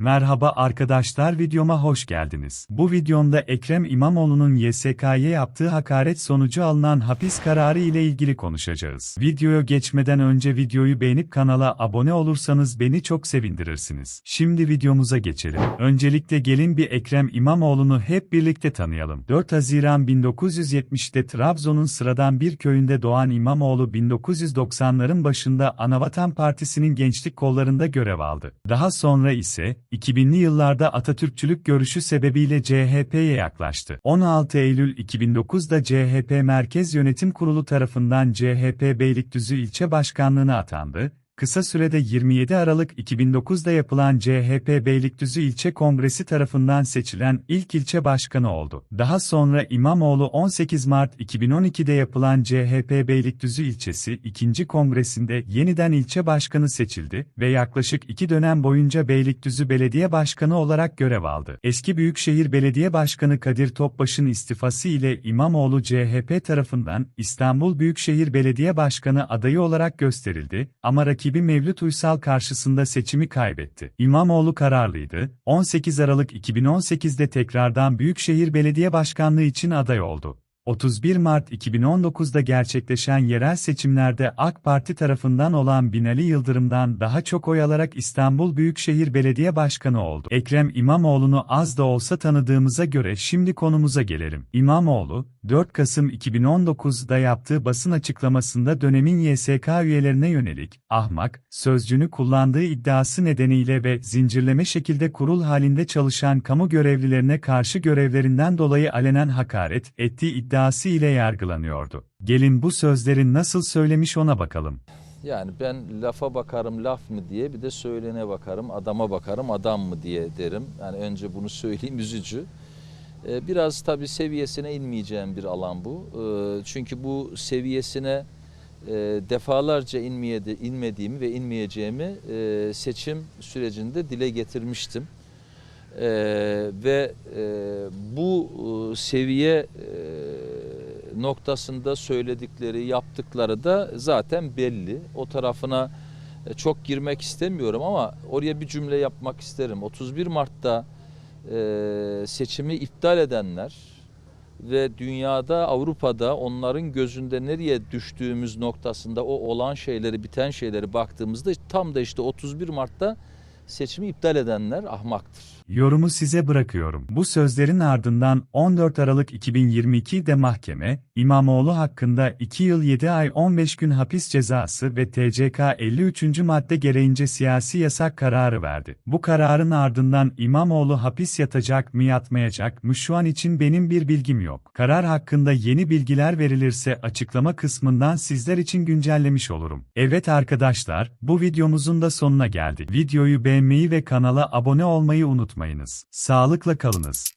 Merhaba arkadaşlar videoma hoş geldiniz. Bu videomda Ekrem İmamoğlu'nun YSK'ye yaptığı hakaret sonucu alınan hapis kararı ile ilgili konuşacağız. Videoya geçmeden önce videoyu beğenip kanala abone olursanız beni çok sevindirirsiniz. Şimdi videomuza geçelim. Öncelikle gelin bir Ekrem İmamoğlu'nu hep birlikte tanıyalım. 4 Haziran 1970'te Trabzon'un sıradan bir köyünde doğan İmamoğlu 1990'ların başında Anavatan Partisi'nin gençlik kollarında görev aldı. Daha sonra ise 2000'li yıllarda Atatürkçülük görüşü sebebiyle CHP'ye yaklaştı. 16 Eylül 2009'da CHP Merkez Yönetim Kurulu tarafından CHP Beylikdüzü ilçe başkanlığına atandı. Kısa sürede 27 Aralık 2009'da yapılan CHP Beylikdüzü İlçe Kongresi tarafından seçilen ilk ilçe başkanı oldu. Daha sonra İmamoğlu 18 Mart 2012'de yapılan CHP Beylikdüzü İlçesi 2. Kongresinde yeniden ilçe başkanı seçildi ve yaklaşık iki dönem boyunca Beylikdüzü Belediye Başkanı olarak görev aldı. Eski Büyükşehir Belediye Başkanı Kadir Topbaş'ın istifası ile İmamoğlu CHP tarafından İstanbul Büyükşehir Belediye Başkanı adayı olarak gösterildi ama rakibi Mevlüt Uysal karşısında seçimi kaybetti. İmamoğlu kararlıydı, 18 Aralık 2018'de tekrardan Büyükşehir Belediye Başkanlığı için aday oldu. 31 Mart 2019'da gerçekleşen yerel seçimlerde AK Parti tarafından olan Binali Yıldırım'dan daha çok oy alarak İstanbul Büyükşehir Belediye Başkanı oldu. Ekrem İmamoğlu'nu az da olsa tanıdığımıza göre şimdi konumuza gelelim. İmamoğlu, 4 Kasım 2019'da yaptığı basın açıklamasında dönemin YSK üyelerine yönelik, ahmak, sözcüğünü kullandığı iddiası nedeniyle ve zincirleme şekilde kurul halinde çalışan kamu görevlilerine karşı görevlerinden dolayı alenen hakaret ettiği iddiası ile yargılanıyordu. Gelin bu sözleri nasıl söylemiş ona bakalım. Yani ben lafa bakarım laf mı diye bir de söylene bakarım adama bakarım adam mı diye derim. Yani önce bunu söyleyeyim üzücü. Ee, Biraz tabii seviyesine inmeyeceğim bir alan bu. Ee, Çünkü bu seviyesine e, defalarca inmeye inmediğimi ve inmeyeceğimi e, seçim sürecinde dile getirmiştim. Ee, Ve e, bu seviye noktasında söyledikleri, yaptıkları da zaten belli. O tarafına e, çok girmek istemiyorum ama oraya bir cümle yapmak isterim. 31 Mart'ta e, seçimi iptal edenler ve dünyada, Avrupa'da onların gözünde nereye düştüğümüz noktasında o olan şeyleri, biten şeyleri baktığımızda tam da işte 31 Mart'ta seçimi iptal edenler ahmaktır. Yorumu size bırakıyorum. Bu sözlerin ardından 14 Aralık 2022'de mahkeme, İmamoğlu hakkında 2 yıl 7 ay 15 gün hapis cezası ve TCK 53. madde gereğince siyasi yasak kararı verdi. Bu kararın ardından İmamoğlu hapis yatacak mı yatmayacak mı şu an için benim bir bilgim yok. Karar hakkında yeni bilgiler verilirse açıklama kısmından sizler için güncellemiş olurum. Evet arkadaşlar, bu videomuzun da sonuna geldik. Videoyu beğenmeyi ve kanala abone olmayı unutmayınız. Sağlıkla kalınız.